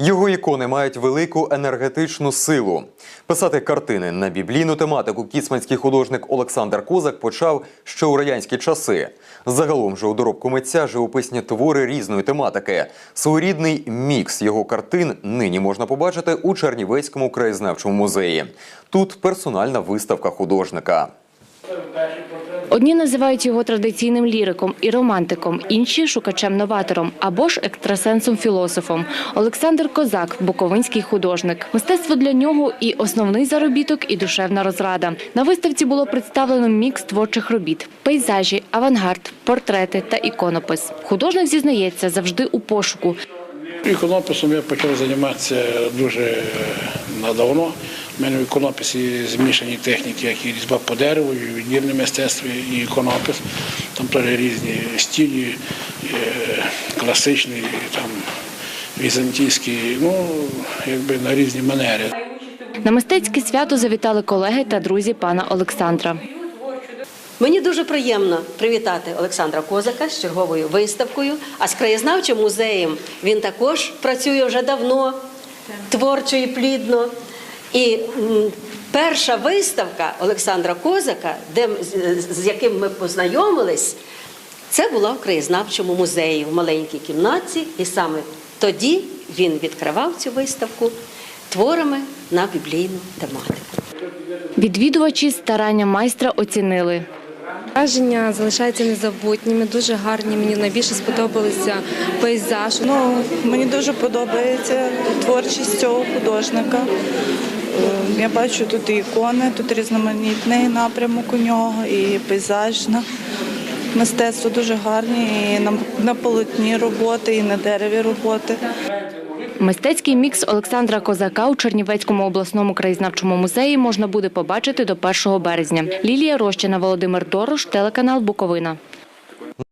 Його ікони мають велику енергетичну силу. Писати картини на біблійну тематику кіцманський художник Олександр Козак почав ще у радянські часи. Загалом же у доробку митця живописні твори різної тематики. Своєрідний мікс його картин нині можна побачити у Чернівецькому краєзнавчому музеї. Тут персональна виставка художника. Одні називають його традиційним ліриком і романтиком, інші шукачем-новатором або ж екстрасенсом-філософом. Олександр Козак буковинський художник. Мистецтво для нього і основний заробіток, і душевна розрада. На виставці було представлено мікс творчих робіт: пейзажі, авангард, портрети та іконопис. Художник зізнається завжди у пошуку. Іконописом я почав займатися дуже е, надавно. У мене в іконописі змішані техніки, як і різьба по дереву, і віддільне мистецтво, і іконопис. Там теж різні стилі, е, класичний, там, візантійський, ну, якби на різні манери. На мистецьке свято завітали колеги та друзі пана Олександра. Мені дуже приємно привітати Олександра Козака з черговою виставкою. А з краєзнавчим музеєм він також працює вже давно, творчо і плідно. І перша виставка Олександра Козака, де, з- яким ми познайомились, це була в краєзнавчому музеї в маленькій кімнаті. І саме тоді він відкривав цю виставку творами на біблійну тематику. Відвідувачі старання майстра оцінили. Враження залишаються незабутніми, дуже гарні. Мені найбільше сподобалися пейзаж. Ну, мені дуже подобається творчість цього художника. Е, Я бачу тут і ікони, тут різноманітний напрямок у нього, і пейзажне мистецтво дуже гарні, і на полотні роботи, і на дереві роботи. Мистецький мікс Олександра Козака у Чернівецькому обласному краєзнавчому музеї можна буде побачити до 1 березня. Лілія Рощина, Володимир Дорош, телеканал Буковина.